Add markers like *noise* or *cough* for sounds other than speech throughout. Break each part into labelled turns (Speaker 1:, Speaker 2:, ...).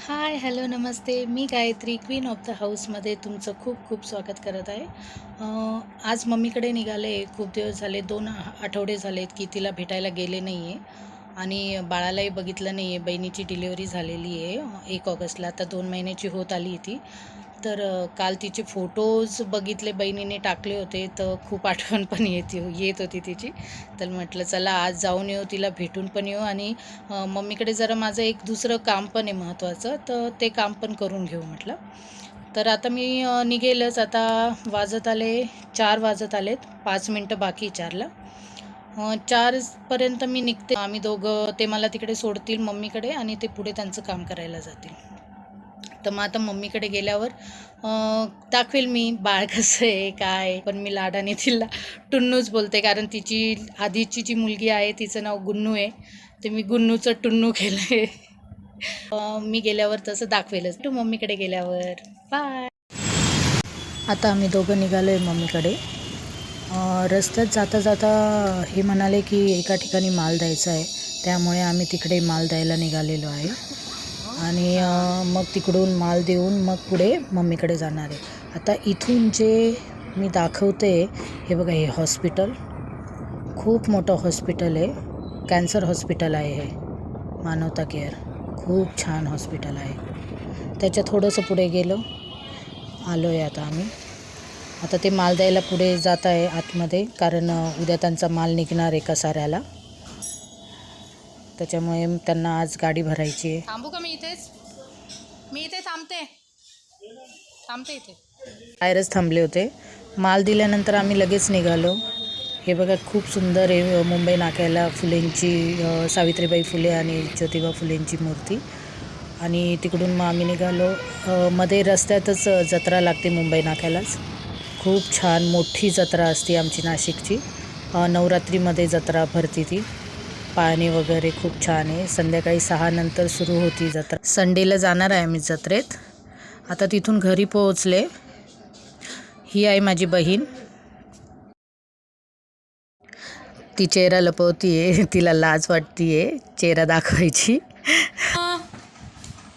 Speaker 1: हाय hello नमस्ते. मी Gayatri queen of the हाऊसमध्ये तुमचं खूप खूप स्वागत करत आहे. आज मम्मीकडे निघाले. खूप दिवस झाले. दोन आठवडे झालेत की तिला भेटायला गेले नाही आहे आणि बाळालाही बघितलं नाही आहे बहिणीची डिलिव्हरी झालेली आहे. एक ऑगस्टला आता दोन महिन्याची होत आली ती तर काल तिचे फोटोज बघितले बहिणीने टाकले होते तर खूप आठवण पण येते येत होती तिची. तर म्हटलं चला आज जाऊन येऊ तिला भेटून पण येऊ आणि मम्मीकडे जरा माझं एक दुसरं काम पण आहे महत्त्वाचं तर ते काम पण करून घेऊ म्हटलं. तर आता मी निघेलच. आता वाजत आले चार वाजत आलेत पाच मिनटं बाकी चारला. चारपर्यंत मी निघते. आम्ही दोघं ते मला तिकडे सोडतील मम्मीकडे आणि ते पुढे त्यांचं काम करायला जातील. तर मग आता मम्मीकडे गेल्यावर दाखवेल मी बाळ कसं आहे काय पण मी लाडाने तिला टुन्नूच बोलते कारण तिची आधीची जी मुलगी आहे तिचं नाव गुन्नू आहे. ते मी गुन्नूचं टुन्नू केलं आहे मी गेल्यावर तसं दाखवेलच. तू मम्मीकडे गेल्यावर. बाय आता आम्ही दोघं निघालो आहे मम्मीकडे रस्त्यात जाता जाता हे म्हणाले की एका ठिकाणी माल द्यायचा आहे. त्यामुळे आम्ही तिकडे माल द्यायला निघालेलो आहे. आणि मग तिकडून माल देऊन मग पुढे मम्मीकडे जाणार आहे. आता इथून जे मी दाखवते हे बघा हे हॉस्पिटल. खूप मोठं हॉस्पिटल आहे. कॅन्सर हॉस्पिटल आहे हे. मानवता केअर. खूप छान हॉस्पिटल आहे. त्याच्या थोडंसं पुढे गेलो. आलो आहे आता आम्ही. आता ते माल द्यायला पुढे जात आहे आतमध्ये कारण उद्या त्यांचा माल निघणार आहे कसाऱ्याला. त्याच्यामुळे त्यांना आज गाडी भरायची आहे.
Speaker 2: थांबू का मी इथेच? मी इथे थांबते. थांबते इथे.
Speaker 1: बाहेरच थांबले होते. माल दिल्यानंतर आम्ही लगेच निघालो. हे बघा खूप सुंदर आहे मुंबई नाक्याला फुलेंची सावित्रीबाई फुले आणि ज्योतिबा फुलेंची मूर्ती. आणि तिकडून मग आम्ही निघालो. मध्ये रस्त्यातच जत्रा लागते मुंबई नाक्यालाच. खूप छान मोठी जत्रा असते आमची नाशिकची. नवरात्रीमध्ये जत्रा भरती ती. पाणी वगैरे खूप छान आहे. संध्याकाळी सहा नंतर सुरू होती जत्रा. संडेला जाणार आहे आम्ही जत्रेत. आता तिथून घरी पोहोचले. ही आहे माझी बहीण. ती चेहरा लपवतीये. तिला लाज वाटतीये चेहरा दाखवायची.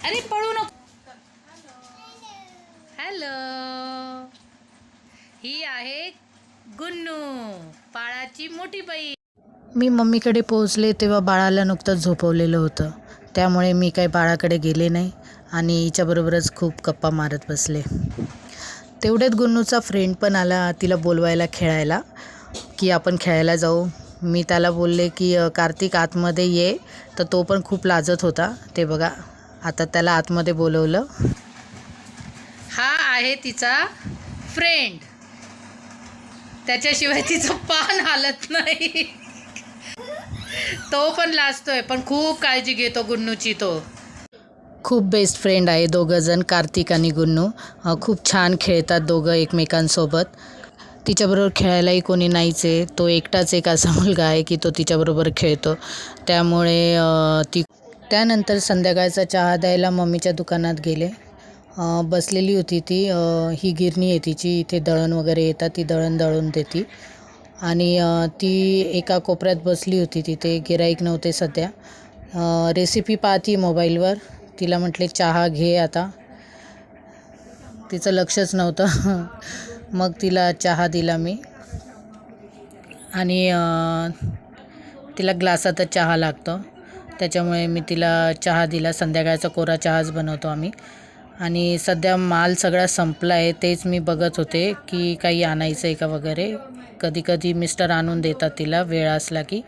Speaker 2: अरे पळू नको. हॅलो ही आहे गुन्नू पाळाची मोठी बाई
Speaker 1: मी मम्मीकडे पोहोचले तेव्हा बाळाला नुकतंच झोपवलेलं होतं. त्यामुळे मी काही बाळाकडे गेले नाही आणि हिच्याबरोबरच खूप गप्पा मारत बसले. तेवढ्यात गुन्नूचा फ्रेंड पण आला तिला बोलवायला खेळायला की आपण खेळायला जाऊ. मी त्याला बोलले की कार्तिक आतमध्ये ये. तर तो पण खूप लाजत होता. ते बघा आता त्याला आतमध्ये बोलवलं.
Speaker 2: हा आहे तिचा फ्रेंड त्याच्याशिवाय तिचं पान हालत नाही. तो पण लाजतोय पण खूप काळजी घेतो गुन्नूची तो.
Speaker 1: खूप बेस्ट फ्रेंड आहे दोघं जण कार्तिक आणि गुन्नू. खूप छान खेळतात दोघं एकमेकांसोबत. तिच्याबरोबर खेळायलाही कोणी नाहीच आहे. तो एकटाच एक असा मुलगा आहे की तो तिच्याबरोबर खेळतो. त्यामुळे ती त्यानंतर संध्याकाळचा चहा द्यायला मम्मीच्या दुकानात गेले. बसलेली होती ती. ही गिरणी आहे तिची. इथे दळण वगैरे येतात ती दळण दळून देती. आणि ती एका कोपऱ्यात बसली होती तिथे गिराईक नव्हते सध्या. रेसिपी पाहती मोबाईलवर. तिला म्हटले चहा घे आता. तिचं लक्षच नव्हतं. *laughs* मग तिला चहा दिला मी. आणि तिला ग्लासातच चहा लागतो. त्याच्यामुळे मी तिला चहा दिला. संध्याकाळचा कोरा चहाच बनवतो आम्ही. आणि सध्या माल सगळा संपला आहे तेच मी बघत होते की काही आणायचं आहे का वगैरे. कधी कधी मिस्टर आणून देतात तिला वेळ असला की.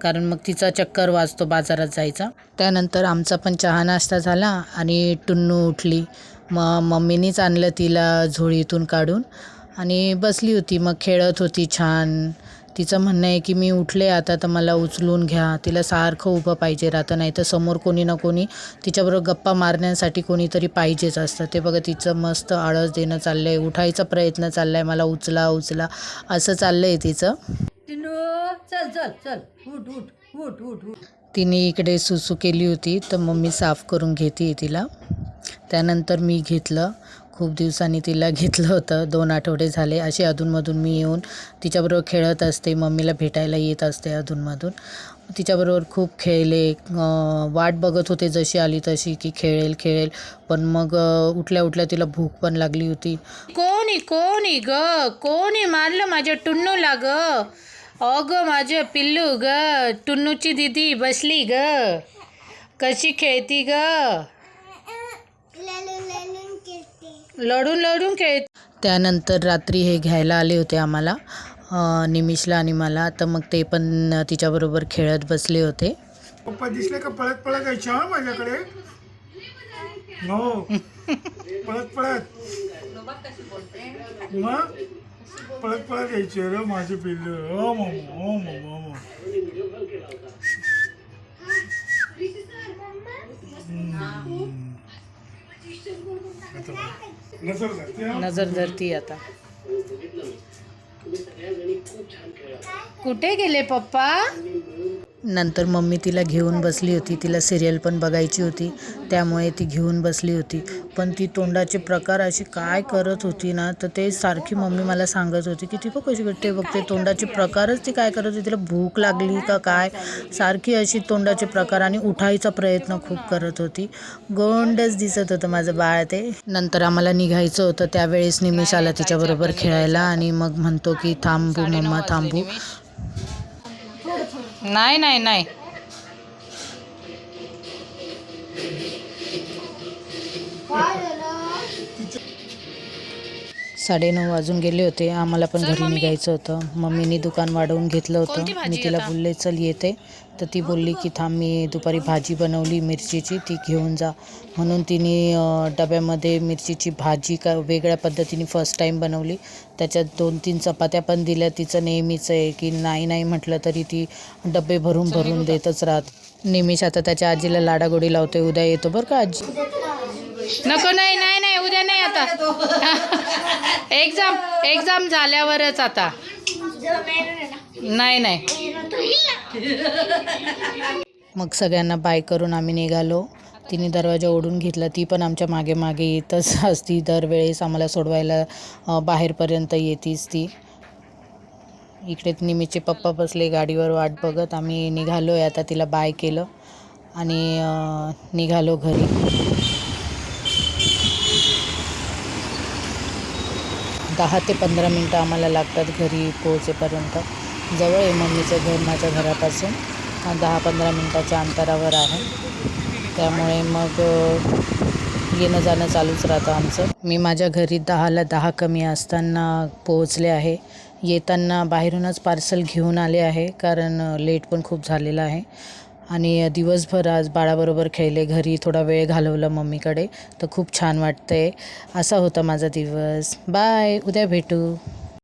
Speaker 1: कारण मग तिचा चक्कर वाजतो बाजारात जायचा. त्यानंतर आमचा पण चहा नाश्ता झाला आणि टुन्नू उठली. मग मम्मीनीच आणलं तिला झोळीतून काढून आणि बसली होती. मग खेळत होती छान. तिचं म्हणणं आहे की मी उठले आता तर मला उचलून घ्या. तिला सारखं उभं पाहिजे राहतं नाही तर समोर कोणी ना कोणी तिच्याबरोबर गप्पा मारण्यासाठी कोणीतरी पाहिजेच असतं. ते बघा तिचं मस्त आळस देणं चाललं आहे उठायचा प्रयत्न चालला आहे मला उचला उचला असं चाललं आहे तिचं
Speaker 2: चल चल चल. उठ उठ उठ उठ उठ.
Speaker 1: तिने इकडे सुसू केली होती तर मम्मी साफ करून घेते तिला. त्यानंतर मी घेतलं. खूप दिवसांनी तिला घेतलं होतं. दोन आठवडे झाले. असे अधूनमधून मी येऊन तिच्याबरोबर खेळत असते. मम्मीला भेटायला येत असते अधूनमधून. तिच्याबरोबर खूप खेळले. वाट बघत होते जशी आली तशी की खेळेल खेळेल. पण मग उठल्या उठल्या तिला भूक पण लागली होती.
Speaker 2: कोणी कोणी ग? कोणी मारलं माझ्या टुन्नूला ग? अगं माझं पिल्लू ग. टुन्नूची दिदी बसली ग. कशी खेळती ग? लढून लढून खेळ
Speaker 1: त्यानंतर रात्री हे घ्यायला आले होते आम्हाला निमिषला आणि मला. तर मग ते पण तिच्याबरोबर खेळत बसले होते.
Speaker 3: पप्पा दिसले का? पळत पळत यायच्या हं माझ्याकडे? *laughs* हो. पळत पळत. मग? पळत पळत यायचे. रे माझे पिल्लू. हो मम हो मम हो मम. नजर
Speaker 1: धरती आता.
Speaker 2: कुठे गेले पप्पा?
Speaker 1: नंतर मम्मी तिला घेऊन बसली होती. तिला सिरियल पण बघायची होती. त्यामुळे ती घेऊन बसली होती. पण ती तोंडाचे प्रकार अशी काय करत होती ना तर ते सारखी मम्मी मला सांगत होती की ती बघ कशी करते बघते तोंडाचे प्रकारच ती काय करत होती? तिला भूक लागली का काय? सारखी अशी तोंडाचे प्रकार आणि उठायचा प्रयत्न खूप करत होती. गोंडच दिसत होतं माझं बाळ ते. नंतर आम्हाला निघायचं होतं. त्यावेळेस निमिष आला तिच्याबरोबर खेळायला आणि मग म्हणतो की थांबू मम्मा थांबू.
Speaker 2: नाही नाही नाही
Speaker 1: साडेनऊ वाजून गेले होते. आम्हाला पण घरी निघायचं होतं. मम्मीनी दुकान वाढवून घेतलं होतं. मी तिला? बोलले चल येते. तर ती बोलली की थांब मी दुपारी भाजी बनवली मिरचीची ती घेऊन जा. म्हणून तिने डब्यामध्ये मिरचीची भाजी का वेगळ्या पद्धतीने फर्स्ट टाईम बनवली. त्याच्यात दोन तीन चपात्या पण दिल्या. तिचं नेहमीच आहे की नाही नाही म्हटलं तरी ती डबे भरून भरून देतच राहत. निमिष आता त्याच्या आजीला लाडागोडी लावते उद्या येतो बरं का आजी?
Speaker 2: नको नाही नाही आता. *laughs* एक्झाम एक्झाम झाल्यावरच आता. नाही नाही.
Speaker 1: मग सगळ्यांना बाय करून आम्ही निघालो. तिने दरवाजा ओढून घेतला ती पण आमच्या मागे मागे येतच असती. दरवेळेस आम्हाला सोडवायला बाहेरपर्यंत येतीच ती. इकडे निमीचे पप्पा बसले गाडीवर वाट बघत. आम्ही निघालो आहे आता तिला बाय केलं. आणि निघालो घरी. दहा ते पंधरा मिनटं आम्हाला लागतात घरी पोहोचेपर्यंत. जवळ आहे मम्मीचं घर माझ्या घरापासून दहा पंधरा मिनटाच्या अंतरावर आहे. त्यामुळे मग येणं जाणं चालूच राहतं आमचं. मी माझ्या घरी दहाला दहा कमी असताना पोहोचले आहे. येताना बाहेरूनच पार्सल घेऊन आले आहे कारण लेट पण खूप झालेलं आहे. आणि दिवसभर आज बाळाबरोबर खेळले घरी थोडा वेळ घालवला मम्मीकडे. तर खूप छान वाटतंय. असा होता माझा दिवस. बाय. उद्या भेटू.